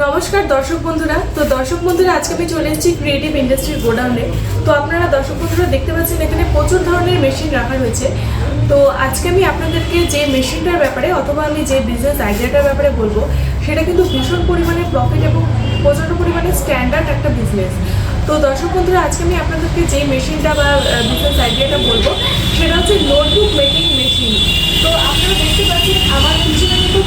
নমস্কার দর্শক বন্ধুরা। তো দর্শক বন্ধুরা, আজকে আমি চলে এসেছি ক্রিয়েটিভ ইন্ডাস্ট্রির গোডাউনে তো আপনারা দর্শক বন্ধুরা দেখতে পাচ্ছেন, এখানে প্রচুর ধরনের মেশিন রাখা রয়েছে তো আজকে আমি আপনাদেরকে যে মেশিনটার ব্যাপারে অথবা আমি যে বিজনেস আইডিয়াটার ব্যাপারে বলব, সেটা কিন্তু ভীষণ পরিমাণে প্রফিট এবং প্রচণ্ড পরিমাণে স্ট্যান্ডার্ড একটা বিজনেস তো দর্শক বন্ধুরা, আজকে আমি আপনাদেরকে যে মেশিনটা বা বিজনেস আইডিয়াটা বলব, সেটা হচ্ছে নোটবুক মেকিং মেশিন তো আপনারা দেখতে পাচ্ছেন আমার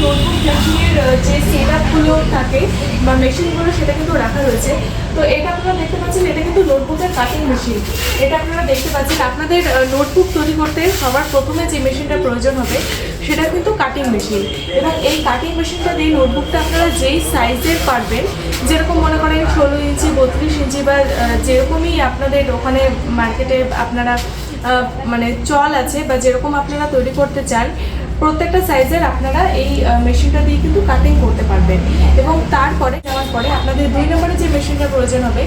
নোটবুক মেশিনের যে সেট আপগুলো থাকে বা মেশিনগুলো, সেটা কিন্তু রাখা রয়েছে। তো এটা আপনারা দেখতে পাচ্ছেন, এটা কিন্তু নোটবুকের কাটিং মেশিন। এটা আপনারা দেখতে পাচ্ছেন, আপনাদের নোটবুক তৈরি করতে সবার প্রথমে যে মেশিনটা প্রয়োজন হবে, সেটা কিন্তু কাটিং মেশিন। এবং এই কাটিং মেশিনটা দিয়ে নোটবুকটা আপনারা যেই সাইজের পারবেন, যেরকম মনে করেন ষোলো ইঞ্চি, বত্রিশ ইঞ্চি বা যেরকমই আপনাদের ওখানে মার্কেটে আপনারা মানে চল আছে বা যেরকম আপনারা তৈরি করতে চান প্রত্যেকটা সাইজের আপনারা এই মেশিনটা দিয়ে কিন্তু কাটিং করতে পারবেন। এবং তারপরে, যাওয়ার পরে আপনাদের দুই নম্বরে যে মেশিনটা প্রয়োজন হবে,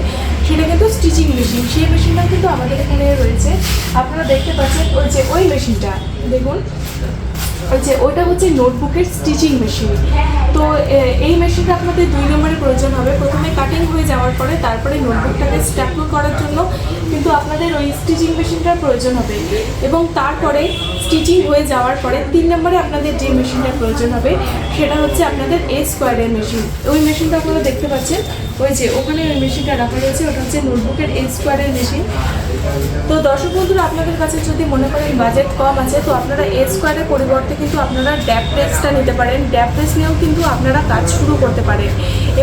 সেটা কিন্তু স্টিচিং মেশিন সেই মেশিনটা কিন্তু আমাদের এখানে রয়েছে। আপনারা দেখতে পাচ্ছেন ওই যে ওই মেশিনটা দেখুন। ওই যে, ওইটা হচ্ছে নোটবুকের স্টিচিং মেশিন তো এই মেশিনটা আপনাদের দুই নম্বরে প্রয়োজন হবে। প্রথমে কাটিং হয়ে যাওয়ার পরে তারপরে নোটবুকটাকে স্ট্যাপল করার জন্য কিন্তু আপনাদের ওই স্টিচিং মেশিনটার প্রয়োজন হবে। এবং তারপরে স্টিচিং হয়ে যাওয়ার পরে তিন নম্বরে আপনাদের যে মেশিনটার প্রয়োজন হবে, সেটা হচ্ছে আপনাদের এ স্কোয়ারের মেশিন ওই মেশিনটা আপনারা দেখতে পাচ্ছেন। ওই যে, ওখানে ওই মেশিনটা রাখা রয়েছে, ওটা হচ্ছে নোটবুকের এ স্কোয়ারের মেশিন তো দর্শক বন্ধুরা, আপনাদের কাছে যদি মনে করেন বাজেট কম আছে, তো আপনারা এ স্কোয়ারের পরিবর্তে কিন্তু আপনারা ড্যাপ নিতে পারেন। ড্যাপ নিয়েও কিন্তু আপনারা কাজ শুরু করতে পারেন।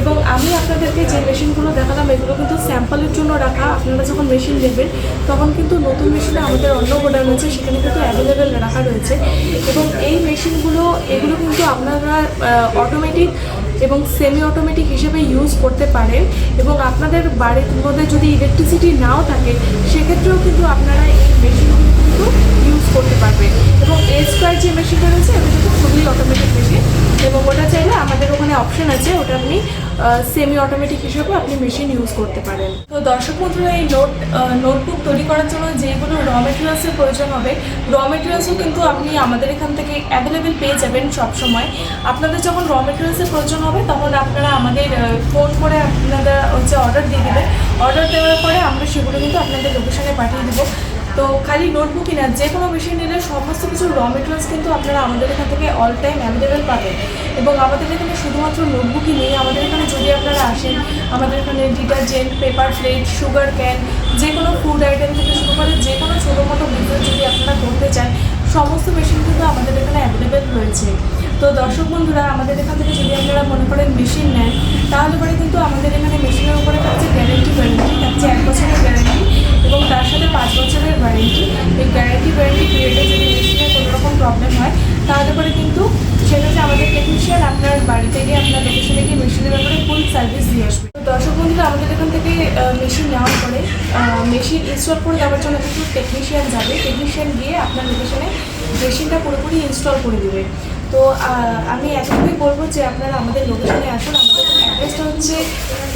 এবং আমি আপনাদেরকে যে মেশিনগুলো দেখালাম, এগুলো কিন্তু স্যাম্পলের জন্য রাখা। আপনারা যখন মেশিন নেবেন, তখন কিন্তু নতুন মেশিনে আমাদের অন্য গোডাউন আছে, সেখানে কিন্তু অ্যাভেলেবেল রাখা রয়েছে। এবং এই মেশিনগুলো এগুলো কিন্তু আপনারা অটোমেটিক এবং সেমি অটোমেটিক হিসেবে ইউজ করতে পারেন এবং আপনাদের বাড়ির মধ্যে যদি ইলেকট্রিসিটি নাও থাকে, সেক্ষেত্রেও কিন্তু আপনারা এই মেশিনগুলো কিন্তু ইউজ করতে পারবেন। এবং এ স্কোয়ার যে মেশিনটা রয়েছে, ওটা কিন্তু খুবই অটোমেটিক মেশিন এবং ওটা চাইলে আমাদের ওখানে অপশন আছে, ওটা আপনি সেমি অটোমেটিক হিসেবে আপনি মেশিন ইউজ করতে পারেন। তো দর্শক বন্ধুরা, এই নোট নোটবুক তৈরি করার জন্য যেগুলো র মেটেরিয়ালসের প্রয়োজন হবে। র মেটেরিয়ালসও কিন্তু আপনি আমাদের এখান থেকে অ্যাভেলেবেল পেয়ে যাবেন সবসময়। আপনাদের যখন র মেটেরিয়ালসের প্রয়োজন হবে, তখন আপনারা আমাদের ফোন করে আপনারা হচ্ছে অর্ডার দিয়ে দেবেন। অর্ডার দেওয়ার পরে আমরা সেগুলো কিন্তু আপনাদের লোকেশনে পাঠিয়ে দেবো। তো খালি নোটবুকই না যে কোনো মেশিন নিলে সমস্ত কিছু র মেটেরিয়ালস কিন্তু আপনারা আমাদের এখান থেকে অল টাইম অ্যাভেলেবেল পাবেন। এবং আমাদের এখানে শুধুমাত্র নোটবুকই নেই, আমাদের এখানে যদি আপনারা আসেন, আমাদের এখানে detergent paper plate sugar can যে কোনো ফুড আইটেম থেকে শুরু করে যে কোনো ছোটো মোটো বিজনেস যদি আপনারা করতে চান, সমস্ত মেশিন কিন্তু আমাদের এখানে অ্যাভেলেবেল রয়েছে। তো দর্শক বন্ধুরা, আমাদের এখান থেকে যদি আপনারা মনে করেন মেশিন নেন, তাহলে পরে কিন্তু আমাদের এখানে মেশিনের উপরে থাকছে গ্যারেন্টি ওয়ারেন্টি থাকছে এক বছরের গ্যারেন্টি এবং পাঁচ বছরের ওয়ারেন্টি এই গ্যারেন্টি ওয়ারেন্টি পিরিয়ডে যদি মেশিনে কোনো রকম প্রবলেম হয়, তাহলে পরে কিন্তু হচ্ছে আমাদের টেকনিশিয়ান আপনার বাড়িতে গিয়ে আপনার লোকেশনে গিয়ে মেশিনের ব্যাপারে ফুল সার্ভিস দিয়ে আসবে। দর্শক বন্ধুরা, আমাদের এখান থেকে মেশিন নেওয়ার পরে মেশিন ইনস্টল করে দেওয়ার জন্য কিন্তু টেকনিশিয়ান যাবে। টেকনিশিয়ান গিয়ে আপনার লোকেশনে মেশিনটা পুরোপুরি ইনস্টল করে দেবে। তো আমি এতটুকুই বলব যে আপনারা আমাদের লোকেশনে আসুন। আমাদের অ্যাড্রেসটা হচ্ছে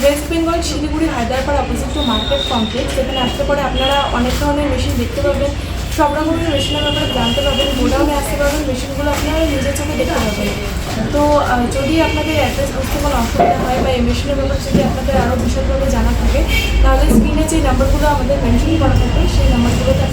west Bengal Siliguri, Hyderabad opposite to market complex সেখানে আসতে পরে আপনারা অনেক ধরনের মেশিন দেখতে পাবেন। সব রকমের মেশিনের ব্যাপারে জানতে পারবেন। গোডাউনে আসতে পারবেন। মেশিনগুলো আপনারা নিজের চোখে দেখতে পাবেন তো যদি আপনাদের অ্যাড্রেস বুঝতে কোনো অসুবিধা হয় বা এই মেশিনের ব্যাপারে যদি আপনাদের আরও বিশদভাবে জানা থাকে, তাহলে স্ক্রিনে যে নাম্বারগুলো আমাদের মেনশন করা থাকে সেই নাম্বারগুলোতে